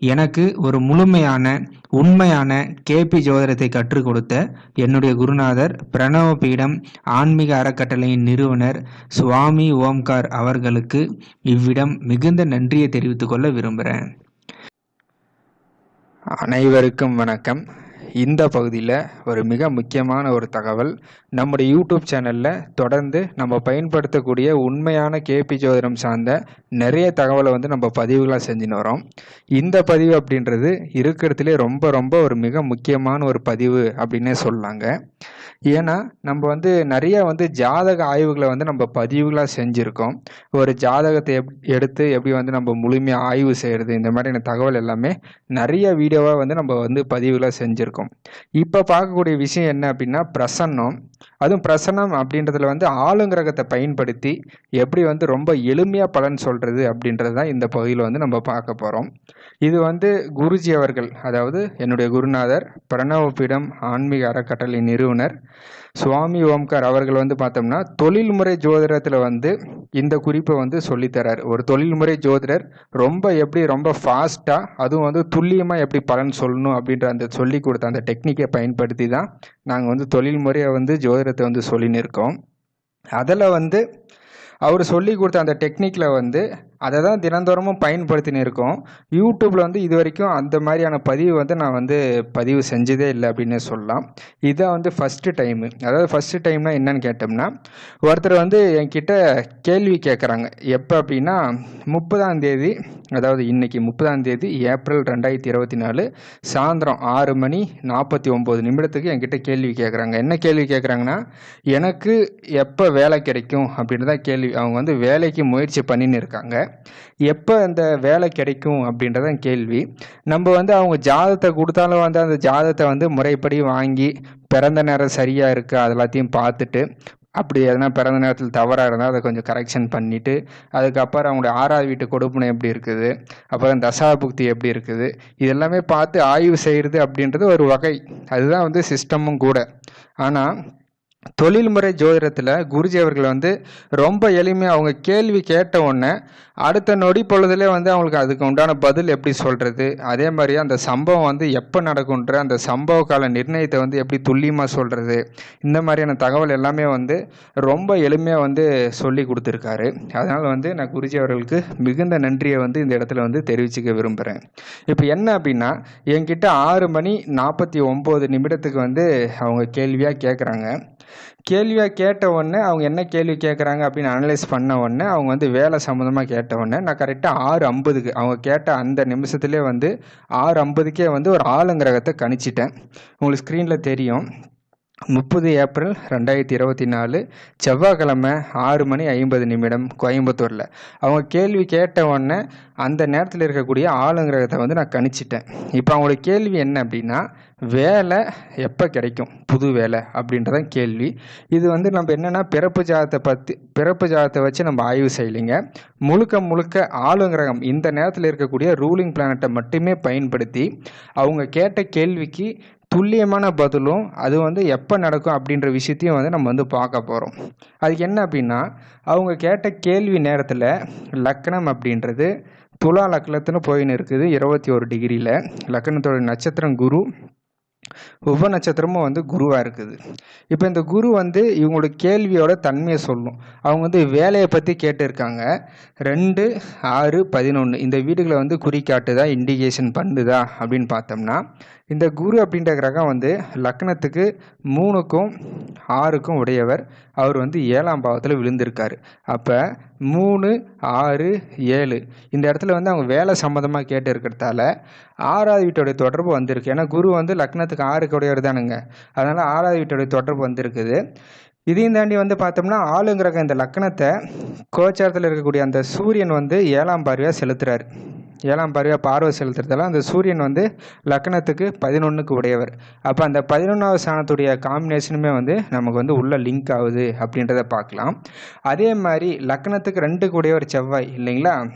எனக்கு ஒரு முழுமையான உண்மையான கேபி ஜோதிடத்தை கற்றுக் கொடுத்த என்னுடைய குருநாதர் பிரணவ பீடம் ஆன்மீக அறக்கட்டளையின் நிறுவனர் சுவாமி ஓம்கார் அவர்களுக்கு இவ்விடம் மிகுந்த நன்றியை தெரிவித்துக் கொள்ள விரும்புகிறேன். அனைவருக்கும் வணக்கம். இந்த பகுதியில் ஒரு மிக முக்கியமான ஒரு தகவல். நம்முடைய யூடியூப் சேனலில் தொடர்ந்து நம்ம பயன்படுத்தக்கூடிய உண்மையான கேபி ஜோதிடம் சார்ந்த நிறைய தகவலை வந்து நம்ம பதிவுகளாக செஞ்சுன்னு வரோம். இந்த பதிவு அப்படின்றது இருக்கிறதுலே ரொம்ப ரொம்ப ஒரு மிக முக்கியமான ஒரு பதிவு அப்படின்னே சொல்லலாங்க. ஏன்னா நம்ம வந்து நிறைய வந்து ஜாதக ஆய்வுகளை வந்து நம்ம பதிவுகளாக செஞ்சுருக்கோம். ஒரு ஜாதகத்தை எப் எடுத்து எப்படி வந்து நம்ம முழுமையாக ஆய்வு செய்கிறது இந்த மாதிரியான தகவல் எல்லாமே நிறைய வீடியோவாக வந்து நம்ம வந்து பதிவுகளாக செஞ்சுருக்கோம். இப்போ பார்க்கக்கூடிய விஷயம் என்ன அப்படின்னா பிரசன்னம். அதுவும் பிரசன்னம் அப்படின்றதுல வந்து ஆளுங்கிரகத்தை பயன்படுத்தி எப்படி வந்து ரொம்ப எளிமையாக பலன் சொல்கிறது அப்படின்றது தான் இந்த பகுதியில் வந்து நம்ம பார்க்க போகிறோம் இது வந்து குருஜி அவர்கள் அதாவது என்னுடைய குருநாதர் பிரணவ பீடம் ஆன்மீக அறக்கட்டளை நிறுவனர். சுவாமி ஓம்கார் அவர்கள் வந்து பார்த்தோம்னா தொழில்முறை ஜோதிடத்தில் வந்து இந்த குறிப்பை வந்து சொல்லித்தரார் ஒரு தொழில்முறை ஜோதிடர் ரொம்ப எப்படி ரொம்ப ஃபாஸ்ட்டாக அதுவும் வந்து துல்லியமாக எப்படி பலன் சொல்லணும் அப்படின்ற அந்த சொல்லி கொடுத்த அந்த டெக்னிக்கை பயன்படுத்தி தான் நாங்கள் வந்து தொழில்முறையை வந்து ஜோதிடத்தை வந்து சொல்லின்னு இருக்கோம். அதில் வந்து அவர் சொல்லி கொடுத்த அந்த டெக்னிக்கில் வந்து அதை தான் தினந்தோறமும் பயன்படுத்தின்னு இருக்கோம். யூடியூப்பில் வந்து இது வரைக்கும் அந்த மாதிரியான பதிவு வந்து நான் வந்து பதிவு செஞ்சதே இல்லை அப்படின்னு சொல்லலாம். இதான் வந்து ஃபஸ்ட்டு டைமு அதாவது ஃபஸ்ட்டு டைம்னா என்னன்னு கேட்டோம்னா ஒருத்தர் வந்து என்கிட்ட கேள்வி கேட்குறாங்க. எப்போ அப்படின்னா முப்பதாம் தேதி அதாவது இன்றைக்கி முப்பதாம் தேதி ஏப்ரல் ரெண்டாயிரத்தி இருபத்தி நாலு சாயந்தரம் ஆறு மணி நாற்பத்தி ஒம்பது நிமிடத்துக்கு என்கிட்ட கேள்வி கேட்குறாங்க. என்ன கேள்வி கேட்குறாங்கன்னா எனக்கு எப்போ வேலை கிடைக்கும் அப்படின்னு தான் கேள்வி. அவங்க வந்து வேலைக்கு முயற்சி பண்ணின்னு இருக்காங்க. எப்போ அந்த வேலை கிடைக்கும் அப்படின்றதான் கேள்வி. நம்ம வந்து அவங்க ஜாதகத்தை கொடுத்தாலும் வந்து அந்த ஜாதகத்தை வந்து முறைப்படி வாங்கி பிறந்த நேரம் சரியாக இருக்குது அது எல்லாத்தையும் பார்த்துட்டு அப்படி எதனா பிறந்த நேரத்தில் தவறாக இருந்தால் அதை கொஞ்சம் கரெக்ஷன் பண்ணிவிட்டு அதுக்கப்புறம் அவங்களுடைய ஆறாவது வீட்டு கொடுப்பனை எப்படி இருக்குது அப்புறம் தசாபுக்தி எப்படி இருக்குது இதெல்லாமே பார்த்து ஆய்வு செய்கிறது அப்படின்றது ஒரு வகை. அதுதான் வந்து சிஸ்டமும் கூட. ஆனால் தொழில்முறை ஜோதிடத்தில் குருஜி அவர்கள் வந்து ரொம்ப எளிமையாக அவங்க கேள்வி கேட்ட உடனே அடுத்த நொடி பொழுதுலே வந்து அவங்களுக்கு அதுக்கு உண்டான பதில் எப்படி சொல்கிறது அதே மாதிரி அந்த சம்பவம் வந்து எப்போ நடக்குன்ற அந்த சம்பவ கால நிர்ணயத்தை வந்து எப்படி துல்லியமாக சொல்கிறது இந்த மாதிரியான தகவல் எல்லாமே வந்து ரொம்ப எளிமையாக வந்து சொல்லி கொடுத்துருக்காரு. அதனால் வந்து நான் குருஜி அவர்களுக்கு மிகுந்த நன்றியை வந்து இந்த இடத்துல வந்து தெரிவிச்சுக்க விரும்புகிறேன் இப்போ என்ன அப்படின்னா என்கிட்ட ஆறு மணி நாற்பத்தி ஒம்பது நிமிடத்துக்கு வந்து அவங்க கேள்வியாக கேட்குறாங்க கேள்வியாக கேட்ட உடனே அவங்க என்ன கேள்வி கேட்குறாங்க அப்படின்னு அனலைஸ் பண்ண உடனே அவங்க வந்து வேலை சம்மந்தமாக கேட்ட உடனே நான் கரெக்டாக ஆறு ஐம்பதுக்கு அவங்க கேட்ட அந்த நிமிஷத்துலேயே வந்து ஆறு ஐம்பதுக்கே வந்து ஒரு ஆளுங்கிரகத்தை கணிச்சிட்டேன். உங்களுக்கு ஸ்க்ரீனில் தெரியும். முப்பது ஏப்ரல் ரெண்டாயிரத்தி இருபத்தி நாலு செவ்வாய்க்கிழமை ஆறு மணி ஐம்பது நிமிடம் கோயம்புத்தூரில். அவங்க கேள்வி கேட்ட உடனே அந்த நேரத்தில் இருக்கக்கூடிய ஆளுங்கிரகத்தை வந்து நான் கணிச்சிட்டேன். இப்போ அவங்களோட கேள்வி என்ன அப்படின்னா வேலை எப்போ கிடைக்கும்? புது வேலை அப்படின்றதான் கேள்வி. இது வந்து நம்ம என்னென்னா பிறப்பு ஜாதத்தை பற்றி பிறப்பு ஜாதத்தை வச்சு நம்ம ஆய்வு செய்யலைங்க. முழுக்க முழுக்க ஆளுங்கிரகம் இந்த நேரத்தில் இருக்கக்கூடிய ரூலிங் பிளானட்டை மட்டுமே பயன்படுத்தி அவங்க கேட்ட கேள்விக்கு துல்லியமான பதிலும் அது வந்து எப்போ நடக்கும் அப்படின்ற விஷயத்தையும் வந்து நம்ம வந்து பார்க்க போகிறோம் அதுக்கு என்ன அப்படின்னா அவங்க கேட்ட கேள்வி நேரத்தில் லக்னம் அப்படின்றது துலா லக்னத்துன்னு போயின்னு இருக்குது இருபத்தி ஒரு டிகிரியில் லக்னத்தோட நட்சத்திரம் குரு ஒவ்வொரு நட்சத்திரமும் வந்து குருவாக இருக்குது. இப்போ இந்த குரு வந்து இவங்களோட கேள்வியோட தன்மையை சொல்லும். அவங்க வந்து வேலையை பற்றி கேட்டிருக்காங்க. ரெண்டு ஆறு பதினொன்று இந்த வீடுகளை வந்து குறிக்காட்டுதா இண்டிகேஷன் பண்ணுதா அப்படின்னு பார்த்தோம்னா இந்த குரு அப்படின்ற கிரகம் வந்து லக்னத்துக்கு மூணுக்கும் ஆறுக்கும் உடையவர். அவர் வந்து ஏழாம் பாவத்தில் விழுந்திருக்காரு. அப்போ மூணு ஆறு ஏழு. இந்த இடத்துல வந்து அவங்க வேலை சம்மந்தமாக கேட்டு இருக்கிறதால ஆறாவது வீட்டோடைய தொடர்பு வந்திருக்கு. ஏன்னா குரு வந்து லக்னத்துக்கு ஆறுக்கு உடையவர் தானுங்க அதனால் ஆறாவது வீட்டோடைய தொடர்பு வந்திருக்குது. இதையும் தாண்டி வந்து பார்த்தோம்னா ஆளுங்கிற இந்த லக்னத்தை கோச்சாரத்தில் இருக்கக்கூடிய அந்த சூரியன் வந்து ஏழாம் பார்வையாக செலுத்துறாரு. ஏழாம் பார்வையாக பார்வை செலுத்துறதால அந்த சூரியன் வந்து லக்னத்துக்கு பதினொன்றுக்கு உடையவர். அப்போ அந்த பதினொன்றாவது ஸ்தானத்துடைய காம்பினேஷனுமே வந்து நமக்கு வந்து உள்ள லிங்க் ஆகுது அப்படின்றத பார்க்கலாம். அதே மாதிரி லக்னத்துக்கு ரெண்டுக்கு உடையவர் செவ்வாய் இல்லைங்களா?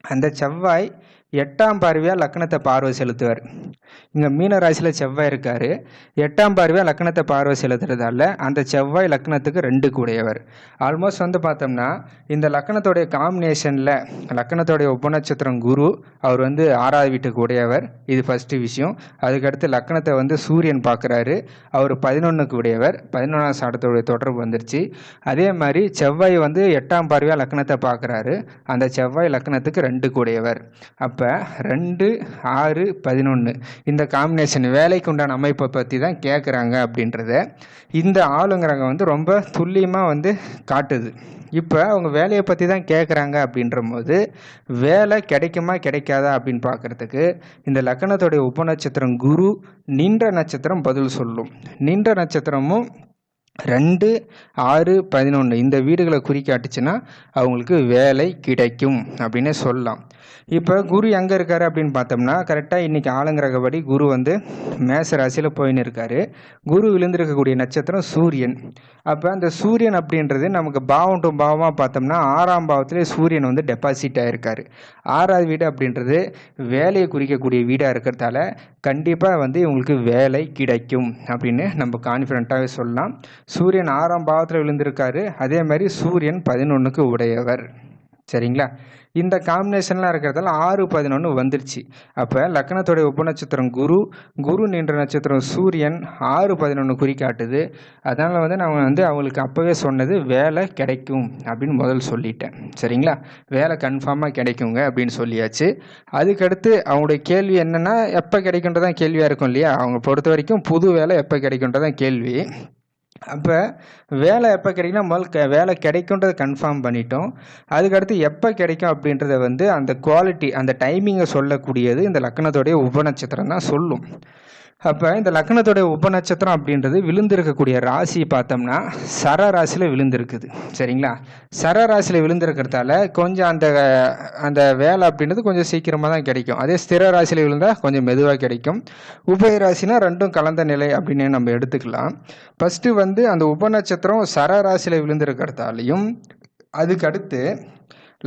அந்த செவ்வாய் எட்டாம் பார்வையாக லக்னத்தை பார்வை செலுத்துவார். இங்கே மீன ராசியில் செவ்வாய் இருக்கார். எட்டாம் பார்வையாக லக்னத்தை பார்வை செலுத்துறதால அந்த செவ்வாய் லக்னத்துக்கு ரெண்டு கூடையவர். ஆல்மோஸ்ட் வந்து பார்த்தோம்னா இந்த லக்னத்தோடைய காம்பினேஷனில் லக்னத்தோடைய உபநட்சத்திரம் குரு அவர் வந்து ஆறாவது வீட்டுக்கு உடையவர் இது ஃபஸ்ட்டு விஷயம். அதுக்கடுத்து லக்னத்தை வந்து சூரியன் பார்க்குறாரு. அவர் பதினொன்றுக்கு உடையவர் பதினொன்றாம் சாடத்தோடைய தொடர்பு வந்துருச்சு. அதே மாதிரி செவ்வாய் வந்து எட்டாம் பார்வையாக லக்னத்தை பார்க்குறாரு. அந்த செவ்வாய் லக்னத்துக்கு ரெண்டு கூடையவர். அப்போ ரெண்டு ஆறு பதினொன்று இந்த காம்பினேஷன் வேலைக்கு உண்டான அமைப்பை பற்றி தான் கேட்குறாங்க அப்படின்றத இந்த ஆளுங்கிறவங்க வந்து ரொம்ப துல்லியமாக வந்து காட்டுது. இப்போ அவங்க வேலையை பற்றி தான் கேட்குறாங்க அப்படின்ற போது வேலை கிடைக்குமா கிடைக்காதா அப்படின்னு பார்க்குறதுக்கு இந்த லக்கணத்துடைய உபநட்சத்திரம் குரு நின்ற நட்சத்திரம் பதில் சொல்லும். நின்ற நட்சத்திரமும் ரெண்டு ஆறு பதினொன்று இந்த வீடுகளை குறிக்காட்டுச்சுன்னா அவங்களுக்கு வேலை கிடைக்கும் அப்படின்னு சொல்லலாம். இப்போ குரு எங்கே இருக்காரு அப்படின்னு பார்த்தோம்னா கரெக்டாக இன்றைக்கி ஆளுங்கிறபடி குரு வந்து மேச ராசியில் போயின்னு இருக்காரு. குரு விழுந்திருக்கக்கூடிய நட்சத்திரம் சூரியன். அப்போ அந்த சூரியன் அப்படின்றது நமக்கு பாவம் டு பாவமாக பார்த்தோம்னா ஆறாம் பாவத்திலே சூரியன் வந்து டெபாசிட் ஆகிருக்காரு ஆறாவது வீடு அப்படின்றது வேலையை குறிக்கக்கூடிய வீடாக இருக்கிறதால கண்டிப்பாக வந்து இவங்களுக்கு வேலை கிடைக்கும் அப்படின்னு நம்ம கான்ஃபிடண்ட்டாகவே சொல்லலாம். சூரியன் ஆறாம் பாவத்தில் விழுந்திருக்காரு. அதே மாதிரி சூரியன் பதினொன்றுக்கு உடையவர். சரிங்களா? இந்த காம்பினேஷன்லாம் இருக்கிறதால ஆறு பதினொன்று வந்துருச்சு. அப்போ லக்னத்தோடைய உபநட்சத்திரம் குரு குரு நின்ற நட்சத்திரம் சூரியன் ஆறு பதினொன்று குறிக்காட்டுது அதனால் வந்து நான் வந்து அவங்களுக்கு அப்போவே சொன்னது வேலை கிடைக்கும் அப்படின்னு முதல் சொல்லிட்டேன். சரிங்களா? வேலை கன்ஃபார்மாக கிடைக்குங்க அப்படின்னு சொல்லியாச்சு. அதுக்கடுத்து அவங்களுடைய கேள்வி என்னென்னா எப்போ கிடைக்குன்றதான் கேள்வியாக இருக்கும் இல்லையா? அவங்க பொறுத்த வரைக்கும் புது வேலை எப்போ கிடைக்குன்றதான் கேள்வி. அப்போ வேலை எப்போ கிடைக்குன்னா முதல் க வேலை கிடைக்குன்றதை கன்ஃபார்ம் பண்ணிட்டோம். அதுக்கடுத்து எப்போ கிடைக்கும் அப்படின்றத வந்து அந்த குவாலிட்டி அந்த டைமிங்கை சொல்லக்கூடியது இந்த லக்கணத்தோடைய உபநட்சத்திரம் தான் சொல்லும். அப்போ இந்த லக்னத்தோடைய உபநட்சத்திரம் அப்படின்றது விழுந்திருக்கக்கூடிய ராசி பார்த்தோம்னா சர ராசியில் விழுந்திருக்குது. சரிங்களா? சர ராசியில் விழுந்திருக்கிறதால கொஞ்சம் அந்த அந்த வேலை அப்படின்றது கொஞ்சம் சீக்கிரமாக தான் கிடைக்கும். அதே ஸ்திர ராசியில் விழுந்தால் கொஞ்சம் மெதுவாக கிடைக்கும். உபய ராசினா ரெண்டும் கலந்த நிலை அப்படின்னு நம்ம எடுத்துக்கலாம். ஃபஸ்ட்டு வந்து அந்த உபநட்சத்திரம் சர ராசியில் விழுந்திருக்கிறதாலையும் அதுக்கடுத்து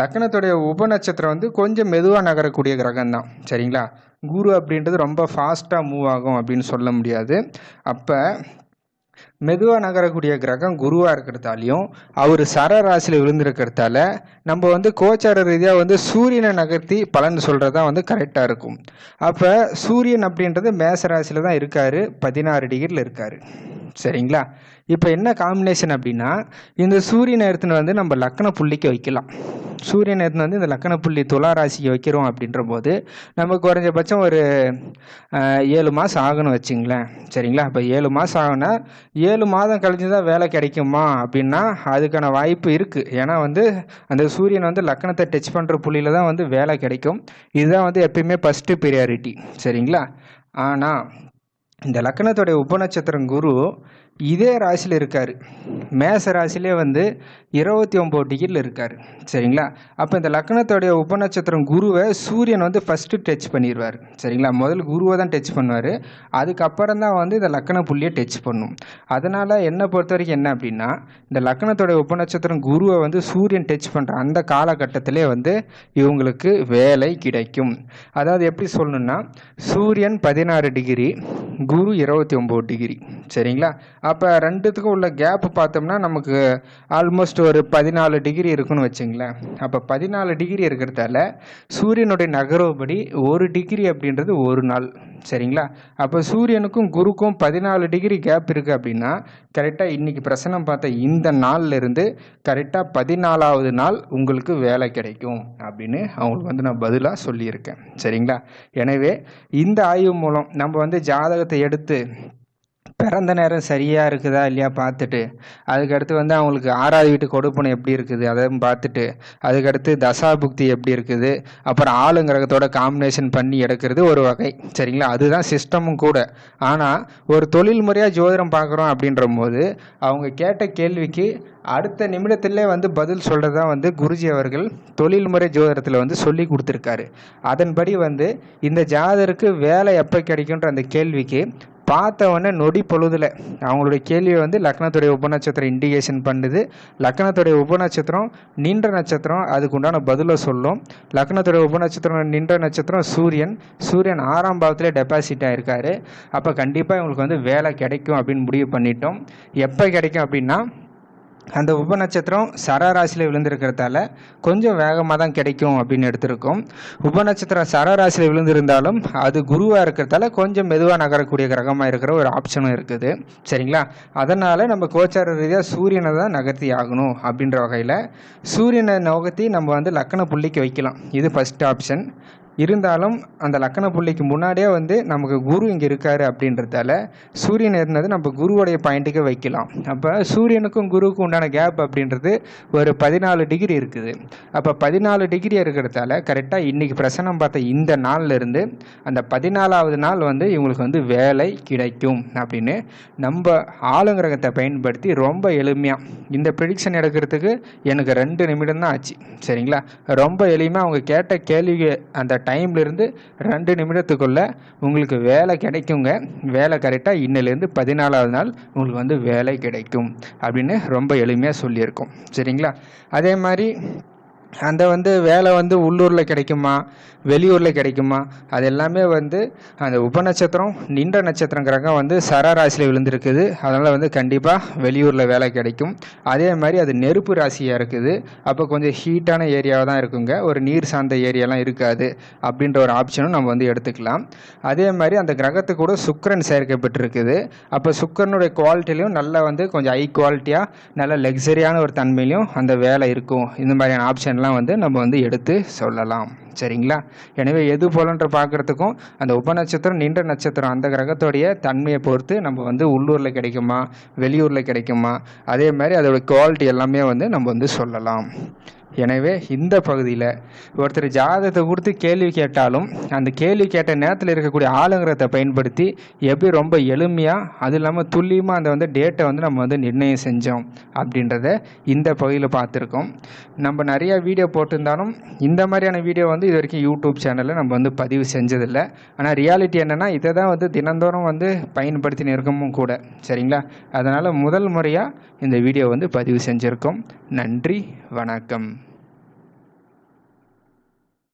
லக்னத்துடைய உபநட்சத்திரம் வந்து கொஞ்சம் மெதுவாக நகரக்கூடிய கிரகம் தான் சரிங்களா? குரு அப்படின்றது ரொம்ப ஃபாஸ்ட்டாக மூவ் ஆகும் அப்படின்னு சொல்ல முடியாது. அப்போ மெதுவாக நகரக்கூடிய கிரகம் குருவாக இருக்கிறதாலையும் அவர் சர ராசியில் விழுந்திருக்கிறதால நம்ம வந்து கோச்சார ரீதியாக வந்து சூரியனை நகர்த்தி பலன் சொல்கிறது தான் வந்து கரெக்டாக இருக்கும். அப்போ சூரியன் அப்படின்றது மேச ராசியில் தான் இருக்கார் பதினாறு டிகிரியில் இருக்கார். சரிங்களா? இப்போ என்ன காம்பினேஷன் அப்படின்னா இந்த சூரியனை எடுத்துன்னு வந்து நம்ம லக்கண புள்ளிக்கு வைக்கலாம். சூரியன் எடுத்துன்னு வந்து இந்த லக்கண புள்ளி துலா ராசிக்கு வைக்கிறோம் அப்படின்ற போது நமக்கு குறைஞ்சபட்சம் ஒரு ஏழு மாதம் ஆகணும் வச்சுங்களேன். சரிங்களா? இப்போ ஏழு மாதம் ஆகுனா ஏழு மாதம் கழிஞ்சு தான் வேலை கிடைக்குமா அப்படின்னா அதுக்கான வாய்ப்பு இருக்குது ஏன்னா வந்து அந்த சூரியன் வந்து லக்கணத்தை டச் பண்ணுற புள்ளியில் தான் வந்து வேலை கிடைக்கும். இதுதான் வந்து எப்பயுமே ஃபஸ்ட்டு ப்ரியாரிட்டி சரிங்களா? ஆனால் இந்த லக்கணத்துடைய உபநட்சத்திரம் குரு இதே ராசியில் இருக்கார். மேச ராசியிலே வந்து இருபத்தி ஒம்பது டிகிரியில் இருக்கார். சரிங்களா? அப்போ இந்த லக்னத்துடைய உபநட்சத்திரம் குருவை சூரியன் வந்து ஃபஸ்ட்டு டச் பண்ணிடுவார் சரிங்களா? முதல் குருவை தான் டச் பண்ணுவார். அதுக்கப்புறம் தான் வந்து இந்த லக்கண புள்ளியை டச் பண்ணும். அதனால் என்னை பொறுத்த வரைக்கும் என்ன அப்படின்னா இந்த லக்கணத்தோடைய உபநட்சத்திரம் குருவை வந்து சூரியன் டச் பண்ணுற அந்த காலகட்டத்திலே வந்து இவங்களுக்கு வேலை கிடைக்கும். அதாவது எப்படி சொல்லணும்னா சூரியன் பதினாறு டிகிரி குரு இருபத்தி ஒம்பது டிகிரி சரிங்களா? அப்போ ரெண்டுத்துக்கும் உள்ள கேப் பார்த்தோம்னா நமக்கு ஆல்மோஸ்ட் ஒரு பதினாலு டிகிரி இருக்குன்னு வச்சுங்களேன். அப்போ பதினாலு டிகிரி இருக்கிறதால சூரியனுடைய நகர்வுபடி ஒரு டிகிரி அப்படின்றது ஒரு நாள். சரிங்களா? அப்போ சூரியனுக்கும் குருக்கும் பதினாலு டிகிரி கேப் இருக்குது அப்படின்னா கரெக்டாக இன்றைக்கி பிரசனம் பார்த்த இந்த நாள்லேருந்து கரெக்டாக பதினாலாவது நாள் உங்களுக்கு வேலை கிடைக்கும் அப்படின்னு அவங்களுக்கு வந்து நான் பதிலாக சொல்லியிருக்கேன். சரிங்களா? எனவே இந்த ஆய்வு மூலம் நம்ம வந்து ஜாதகத்தை எடுத்து பிறந்த நேரம் சரியாக இருக்குதா இல்லையா பார்த்துட்டு அதுக்கடுத்து வந்து அவங்களுக்கு ஆறாவது வீட்டு கொடுப்பனை எப்படி இருக்குது அதையும் பார்த்துட்டு அதுக்கடுத்து தசாபுக்தி எப்படி இருக்குது அப்புறம் ஆளுங்கிரகத்தோட காம்பினேஷன் பண்ணி எடுக்கிறது ஒரு வகை. சரிங்களா? அதுதான் சிஸ்டமும் கூட. ஆனால் ஒரு தொழில் முறையாக ஜோதிடம் பார்க்குறோம் அப்படின்ற போது அவங்க கேட்ட கேள்விக்கு அடுத்த நிமிடத்திலே வந்து பதில் சொல்கிறது தான் வந்து குருஜி அவர்கள் தொழில்முறை ஜோதிடத்தில் வந்து சொல்லி கொடுத்துருக்காரு. அதன்படி வந்து இந்த ஜாதருக்கு வேலை எப்போ கிடைக்குன்ற அந்த கேள்விக்கு பார்த்த உடனே நொடி பொழுதில். அவங்களுடைய கேள்வியை வந்து லக்னத்துடைய உபநட்சத்திரம் இண்டிகேஷன் பண்ணுது. லக்னத்துடைய உபநட்சத்திரம் நின்ற நட்சத்திரம் அதுக்கு உண்டான பதிலை சொல்லும். லக்னத்துடைய உபநட்சத்திரம் நின்ற நட்சத்திரம் சூரியன். சூரியன் ஆறாம் பாவத்திலே டெபாசிட் ஆகிருக்காரு அப்போ கண்டிப்பாக இவங்களுக்கு வந்து வேலை கிடைக்கும் அப்படின்னு முடிவு பண்ணிட்டோம். எப்போ கிடைக்கும் அப்படின்னா அந்த உபநட்சத்திரம் சரராசியில் விழுந்திருக்கிறதால கொஞ்சம் வேகமாக தான் கிடைக்கும் அப்படின்னு எடுத்திருக்கோம். உபநட்சத்திரம் சரராசியில் விழுந்திருந்தாலும் அது குருவாக இருக்கிறதால கொஞ்சம் மெதுவாக நகரக்கூடிய கிரகமாக இருக்கிற ஒரு ஆப்ஷனும் இருக்குது. சரிங்களா? அதனால் நம்ம கோச்சார ரீதியாக சூரியனை தான் நகர்த்தி ஆகணும் அப்படின்ற வகையில் சூரியனை நோகத்தி நம்ம வந்து லக்கண புள்ளிக்கு வைக்கலாம். இது ஃபஸ்ட் ஆப்ஷன் இருந்தாலும் அந்த லக்கண புள்ளிக்கு முன்னாடியே வந்து நமக்கு குரு இங்கே இருக்காரு அப்படின்றதால சூரியன் இருந்தது நம்ம குருவுடைய பாயிண்ட்டுக்கு வைக்கலாம். அப்போ சூரியனுக்கும் குருவுக்கும் உண்டான கேப் அப்படின்றது ஒரு பதினாலு டிகிரி இருக்குது. அப்போ பதினாலு டிகிரி இருக்கிறதால கரெக்டாக இன்றைக்கி பிரசனம் பார்த்த இந்த நாள்ல இருந்து அந்த பதினாலாவது நாள் வந்து இவங்களுக்கு வந்து வேலை கிடைக்கும் அப்படின்னு நம்ம ஆளுங்கிரகத்தை பயன்படுத்தி ரொம்ப எளிமையாக இந்த ப்ரிடிக்ஷன் எடுக்கிறதுக்கு எனக்கு ரெண்டு நிமிடம் தான் ஆச்சு. சரிங்களா? ரொம்ப எளிமையாக அவங்க கேட்ட கேள்வி அந்த டைம்லேருந்து ரெண்டு நிமிடத்துக்குள்ளே உங்களுக்கு வேலை கிடைக்குங்க. வேலை கரெக்டாக இன்னிலேருந்து பதினாலாவது நாள் உங்களுக்கு வந்து வேலை கிடைக்கும். அப்படின்னு ரொம்ப எளிமையாக சொல்லியிருக்கோம். சரிங்களா? அதே மாதிரி அந்த வந்து வேலை வந்து உள்ளூரில் கிடைக்குமா? வெளியூரில் கிடைக்குமா? அது எல்லாமே வந்து அந்த உபநட்சத்திரம் நின்ற நட்சத்திரம் கிரகம் வந்து சரராசியில் விழுந்திருக்குது. அதனால் வந்து கண்டிப்பாக வெளியூரில் வேலை கிடைக்கும். அதே மாதிரி அது நெருப்பு ராசியாக இருக்குது. அப்போ கொஞ்சம் ஹீட்டான ஏரியாவாக தான் இருக்குங்க. ஒரு நீர் சார்ந்த ஏரியாலாம் இருக்காது அப்படின்ற ஒரு ஆப்ஷனும் நம்ம வந்து எடுத்துக்கலாம். அதே மாதிரி அந்த கிரகத்துக்கு கூட சுக்கிரன் சேர்க்கப்பட்டிருக்குது அப்போ சுக்கிரனுடைய குவாலிட்டிலையும் நல்லா வந்து கொஞ்சம் ஹை குவாலிட்டியாக நல்ல லக்ஸரியான ஒரு தன்மையிலையும் அந்த வேலை இருக்கும். இந்த மாதிரியான ஆப்ஷன் ஆப்ஷன்லாம் வந்து நம்ம வந்து எடுத்து சொல்லலாம். சரிங்களா? எனவே எது போலன்ற பார்க்குறதுக்கும் அந்த உபநட்சத்திரம் நீண்ட நட்சத்திரம் அந்த கிரகத்தோடைய தன்மையை பொறுத்து நம்ம வந்து உள்ளூரில் கிடைக்குமா? வெளியூரில் கிடைக்குமா? அதே மாதிரி அதோட குவாலிட்டி எல்லாமே வந்து நம்ம வந்து சொல்லலாம். எனவே இந்த பகுதியில் ஒருத்தர் ஜாதகத்தை கொடுத்து கேள்வி கேட்டாலும் அந்த கேள்வி கேட்ட நேரத்தில் இருக்கக்கூடிய ஆளுங்கிறத பயன்படுத்தி எப்படி ரொம்ப எளிமையாக அது இல்லாமல் துல்லியமாக அந்த வந்து டேட்டை வந்து நம்ம வந்து நிர்ணயம் செஞ்சோம் அப்படின்றத இந்த பகுதியில் பார்த்துருக்கோம். நம்ம நிறையா வீடியோ போட்டிருந்தாலும் இந்த மாதிரியான வீடியோ வந்து இது வரைக்கும் யூடியூப் சேனலில் நம்ம வந்து பதிவு செஞ்சதில்லை. ஆனால் ரியாலிட்டி என்னென்னா இதை தான் வந்து தினந்தோறும் வந்து பயன்படுத்தின இருக்கமும் கூட. சரிங்களா? அதனால் முதல் முறையாக இந்த வீடியோ வந்து பதிவு செஞ்சுருக்கோம். நன்றி வணக்கம்.